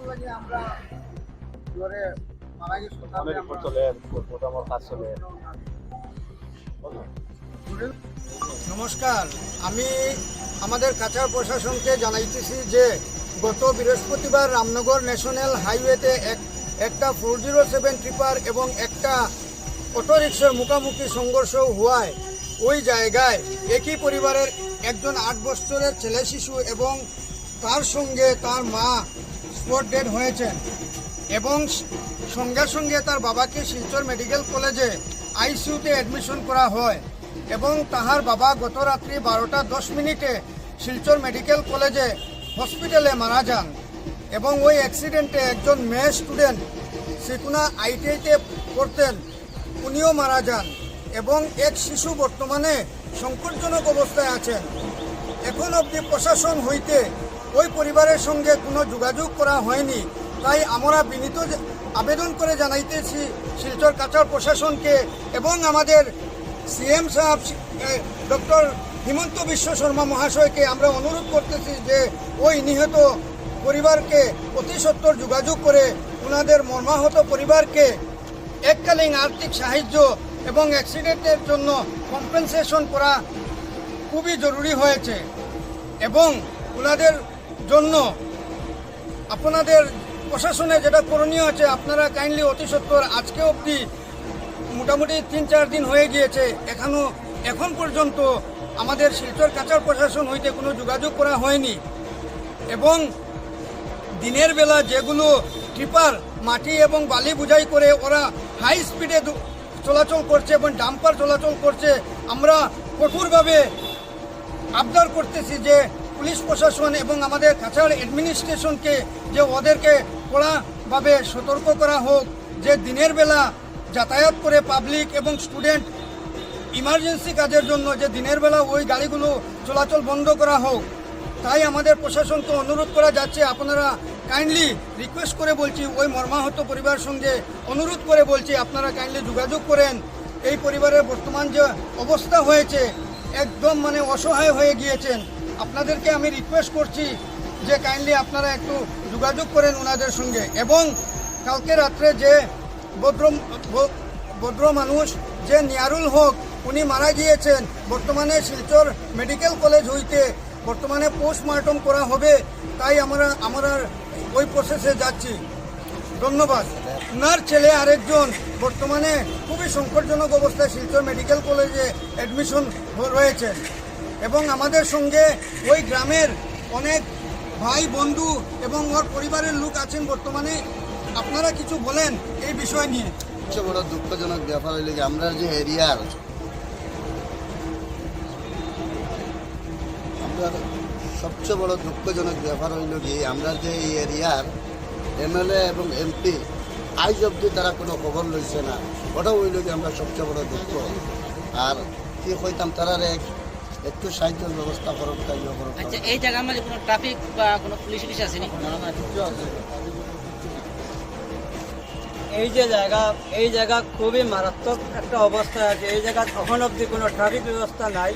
আমরা জ্বরে মারা গেছি অনেক রিপোর্ট চলে রিপোর্ট আমার কাজ চলে নমস্কার। আমি আমাদের কাছাড় প্রশাসনকে জানাইতেছি যে গত বৃহস্পতিবার রামনগর ন্যাশনাল হাইওয়েতে এক একটা ফোর জিরো সেভেন ট্রিপার এবং একটা অটোরিক্সার মুখোমুখি সংঘর্ষ হওয়ায় ওই জায়গায় একই পরিবারের একজন আট বছরের ছেলে শিশু এবং তার সঙ্গে তার মা স্পট ডেড হয়েছেন এবং সঙ্গে সঙ্গে তার বাবাকে শিলচর মেডিকেল কলেজে আইসিইউতে অ্যাডমিশন করা হয় এবং তাহার বাবা গত রাত্রি বারোটা দশ মিনিটে শিলচর মেডিকেল কলেজে হসপিটালে মারা যান এবং ওই অ্যাক্সিডেন্টে একজন মেয়ে স্টুডেন্ট সেকুনা আইটিআইতে পড়তেন, উনিও মারা যান এবং এক শিশু বর্তমানে সংকটজনক অবস্থায় আছেন। এখন অবধি প্রশাসন হইতে ওই পরিবারের সঙ্গে কোনো যোগাযোগ করা হয়নি। তাই আমরা বিনীত আবেদন করে জানাইতেছি শিলচর কাছাড় প্রশাসনকে এবং আমাদের সিএম সাহেব ডক্টর হিমন্ত বিশ্ব শর্মা মহাশয়কে আমরা অনুরোধ করতেছি যে ওই নিহত পরিবারকে অতি সত্বর যোগাযোগ করে ওনাদের মর্মাহত পরিবারকে এককালীন আর্থিক সাহায্য এবং অ্যাক্সিডেন্টের জন্য কম্পেনসেশন করা খুবই জরুরি হয়েছে এবং ওনাদের জন্য আপনাদের প্রশাসনে যেটা করণীয় আছে, আপনারা কাইন্ডলি অতি সত্বর আজকে অবধি মোটামুটি তিন চার দিন হয়ে গিয়েছে। এখনও এখন পর্যন্ত আমাদের শিলচর কাছাড় প্রশাসন হইতে কোনো যোগাযোগ করা হয়নি। এবং দিনের বেলা যেগুলো ট্রিপার মাটি এবং বালি বুঝাই করে ওরা হাই স্পিডে চলাচল করছে এবং ডাম্পার চলাচল করছে, আমরা কঠোরভাবে আবদার করতেছি যে পুলিশ প্রশাসন এবং আমাদের কাছাড় অ্যাডমিনিস্ট্রেশনকে যে ওদেরকে কড়াভাবে সতর্ক করা হোক, যে দিনের বেলা যাতায়াত করে পাবলিক এবং স্টুডেন্ট ইমার্জেন্সি কাজের জন্য যে দিনের বেলা ওই গাড়িগুলো চলাচল বন্ধ করা হোক, তাই আমাদের প্রশাসনকে অনুরোধ করা যাচ্ছে। আপনারা কাইন্ডলি রিকোয়েস্ট করে বলছি, ওই মর্মাহত পরিবার সঙ্গে অনুরোধ করে বলছি, আপনারা কাইন্ডলি যোগাযোগ করেন। এই পরিবারের বর্তমান যে অবস্থা হয়েছে, একদম মানে অসহায় হয়ে গিয়েছেন। আপনাদেরকে আমি রিকোয়েস্ট করছি যে কাইন্ডলি আপনারা একটু যোগাযোগ করেন ওনাদের সঙ্গে। এবং কালকে রাত্রে যে ভদ্র ভদ্র মানুষ, যে নিয়ারুল হক, উনি মারা গিয়েছেন, বর্তমানে শিলচর মেডিকেল কলেজ হইতে, বর্তমানে পোস্টমর্টম করা হবে, তাই আমরা আমরা ওই প্রসেসে যাচ্ছি। ধন্যবাদ। ওনার ছেলে আরেকজন, বর্তমানে খুবই সংকটজনক অবস্থায় শিলচর মেডিকেল কলেজে অ্যাডমিশন রয়েছে। এবং আমাদের সঙ্গে ওই গ্রামের অনেক ভাই, বন্ধু এবং ওর পরিবারের লোক আছেন বর্তমানে। আপনারা কিছু বলেন এই বিষয় নিয়ে। সবচেয়ে বড় দুঃখজনক ব্যাপার হইলে কি আমরা যে এরিয়ার, আমরা সবচেয়ে বড় দুঃখজনক ব্যাপার হইল কি, আমরা যে এই এরিয়ার এমএলএ এবং এমপি আজ অব্দি তারা কোনো খবর লইছে না। ওটাও হইল কি আমরা সবচেয়ে বড় দুঃখ। আর কি কইতাম তারা একটু সাহায্যের ব্যবস্থা করুক তাই করুক। আচ্ছা এই জায়গার মধ্যে কোনো ট্রাফিক বা কোনো পুলিশ টুলিশ আসেনি এই যে জায়গা এই জায়গা খুবই মারাত্মক একটা অবস্থায় আছে। এই জায়গা তখন অবধি কোনো ট্রাফিক ব্যবস্থা নাই।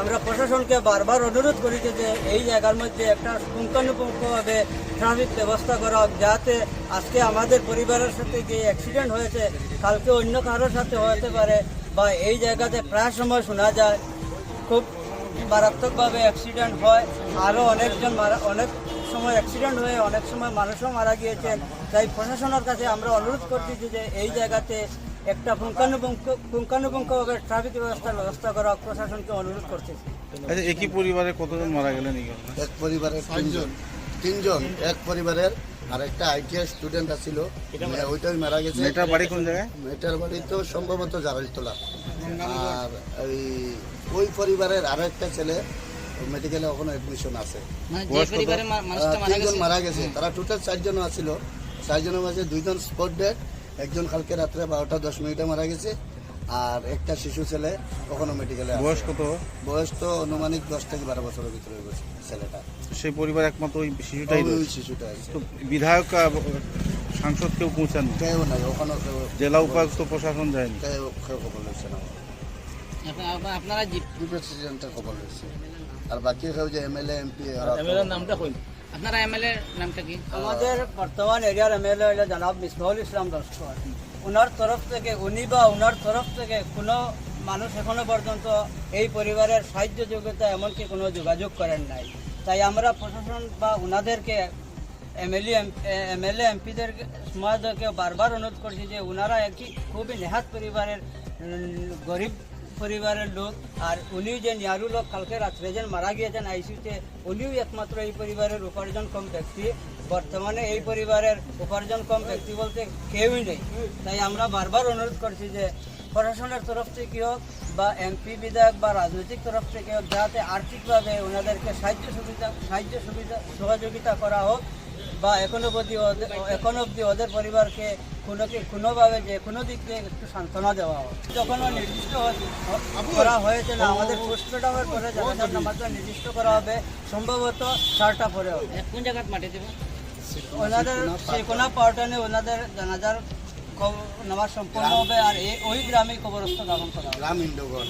আমরা প্রশাসনকে বারবার অনুরোধ করেছি যে এই জায়গার মধ্যে একটা পুঙ্খানুপুঙ্খভাবে ট্রাফিক ব্যবস্থা করা হোক যাতে আজকে আমাদের পরিবারের সাথে যে অ্যাক্সিডেন্ট হয়েছে কালকে অন্য কারোর সাথে হতে পারে বা এই জায়গাতে প্রায় সময় শোনা যায়। খুব মারাত্মকভাবে অ্যাক্সিডেন্ট হয়। আরও অনেকজন মারা অনেক সময় অ্যাক্সিডেন্ট হয়ে অনেক সময় মানুষও মারা গিয়েছেন। তাই প্রশাসনের কাছে আমরা অনুরোধ করতেছি যে এই জায়গাতে একটা পুঙ্খানুপুঙ্খ পুঙ্খানুপুঙ্খভাবে ট্রাফিক ব্যবস্থার ব্যবস্থা করা প্রশাসনকে অনুরোধ করতেছি আচ্ছা একই পরিবারে কতজন মারা গেলেন এক পরিবারের তিনজন। তিনজন। এক পরিবারের আর একটা আইটিআই স্টুডেন্ট আছিল। ওইটাই মারা গেছে। মেয়েটার বাড়ি কোন জায়গায়? মেয়েটার বাড়ি তো সম্ভবত জারালতলা আর এই ওই পরিবারের আরও একটা ছেলে মেডিকেলে ওখানে অ্যাডমিশন আছে। মানে তিনজন গেছে? মারা গেছে। তারা টোটাল চারজন আছিল। চারজনের মাঝে দুইজন স্পট ডেড একজন কালকে রাত্রে বারোটা দশ মিনিটে মারা গেছে আর একটা শিশু ছেলে ওখানে মেডিকেলে। বয়স কত বয়স তো অনুমানিক দশ থেকে বারো বছরের ভিতরে গেছে ছেলেটা। সেই পরিবার একমাত্র ওই শিশুটাই ওই রয়েছে। শিশুটা তো বিধায়ক সাংসদ কেউ পৌঁছান কেউ নাই ওখানে জেলা উপায়ুক্ত প্রশাসন যায়নি? কেউ কেউ খবর না। আপনারা জি- প্রেসিডেন্টের খবর লইছে আর বাকি কেউ যে এমএলএ এমপি নামটা কই? আপনারা এমএলএ নামটা কি? আমাদের বর্তমান এরিয়ার এমএলএ হলো জনাব মিসবাহুল ইসলাম লস্কর। ওনার তরফ থেকে উনি বা ওনার তরফ থেকে কোনো মানুষ এখনও পর্যন্ত এই পরিবারের সাহায্য যোগ্যতা এমনকি কোনো যোগাযোগ করেন নাই। তাই আমরা প্রশাসন বা ওনাদেরকে এমএলএ এমএলএ এমপিদের সমাজকে বারবার অনুরোধ করছি যে ওনারা একটি খুবই নেহাত পরিবারের গরিব পরিবারের লোক আর উনি যে নিয়ারু লোক, কালকে রাত্রে যে মারা গিয়েছেন আইসিউতে, উনিও একমাত্র এই পরিবারের উপার্জন কম ব্যক্তি। বর্তমানে এই পরিবারের উপার্জন কম ব্যক্তি বলতে কেউই নেই। তাই আমরা বারবার অনুরোধ করছি যে প্রশাসনের তরফ থেকে হোক বা এমপি বিধায়ক বা রাজনৈতিক তরফ থেকে হোক, যাতে আর্থিকভাবে ওনাদেরকে সাহায্য সুবিধা সাহায্য সুবিধা, সহযোগিতা করা হোক বা এখনও অবধি এখনও অবধি ওদের পরিবারকে কোনো কি কোনোভাবে যে কোনো দিক থেকে একটু সান্ত্বনা দেওয়া হোক। যখনও নির্দিষ্ট করা হয়েছে না আমাদের পোস্টমর্টমের পরে জানাজার নামাজটা নির্দিষ্ট করা হবে সম্ভবত চারটা পরে হবে। কোন জায়গাত মাটি দেবো? ওনাদের সেকোনা পাউটানে ওনাদের জানাজার কব- নামাজ সম্পন্ন হবে আর এই ওই গ্রামে কবরস্থ দাপন করা হবে। গ্রাম ইন্ডোগর